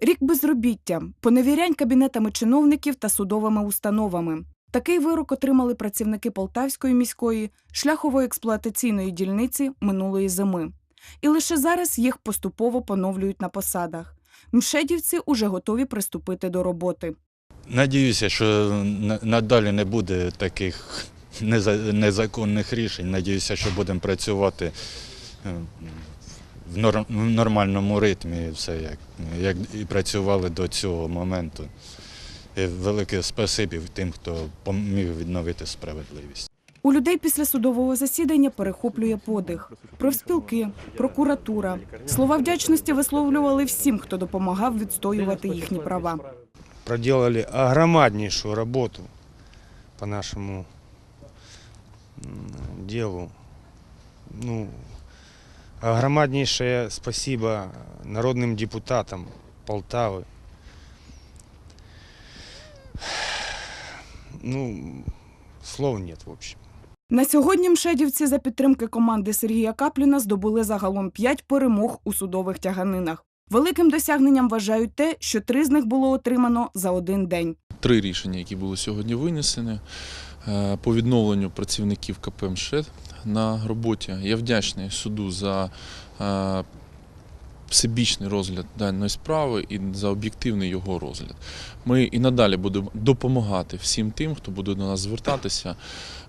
Рік безробіття, поневірянь кабінетами чиновників та судовими установами. Такий вирок отримали працівники Полтавської міської шляхово-експлуатаційної дільниці минулої зими. І лише зараз їх поступово поновлюють на посадах. Мшедівці уже готові приступити до роботи. Надіюся, що на- надалі не буде таких неза- незаконних рішень. Надіюся, що будемо працювати е, в нор- в нормальному ритмі, все як, як і працювали до цього моменту. І велике спасибі тим, хто поміг відновити справедливість. У людей після судового засідання перехоплює подих. Профспілки, прокуратура. Слова вдячності висловлювали всім, хто допомагав відстоювати їхні права. проделали огромнейшую работу по нашему м, делу. Ну, огромнейшее спасибо народным депутатам Полтавы. Ну, слов нет, в общем. На сьогодні мшедівці за підтримки команди Сергія Капліна здобули загалом п'ять перемог у судових тяганинах. Великим досягненням вважають те, що три з них було отримано за один день. три рішення, які були сьогодні винесені е, по відновленню працівників КП МШЕД на роботі. Я вдячний суду за е, всебічний розгляд даної справи і за об'єктивний його розгляд. Ми і надалі будемо допомагати всім тим, хто буде до нас звертатися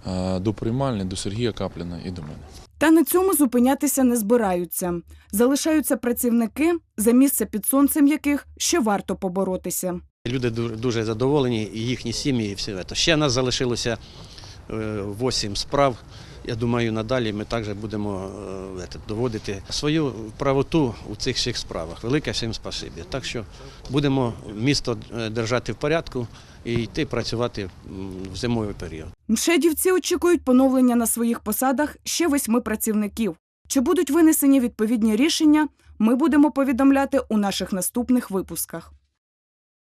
е, до приймальні, до Сергія Капліна і до мене. Та на цьому зупинятися не збираються. Залишаються працівники, за місце під сонцем яких ще варто поборотися. Люди дуже задоволені, і їхні сім'ї, і все це. Ще нас залишилося 8 справ. Я думаю, надалі ми також будемо е, доводити свою правоту у цих всіх справах. Велике всім спасибі. Так що будемо місто е, держати в порядку і йти працювати в зимовий період. Мшедівці очікують поновлення на своїх посадах ще восьми працівників. Чи будуть винесені відповідні рішення, ми будемо повідомляти у наших наступних випусках.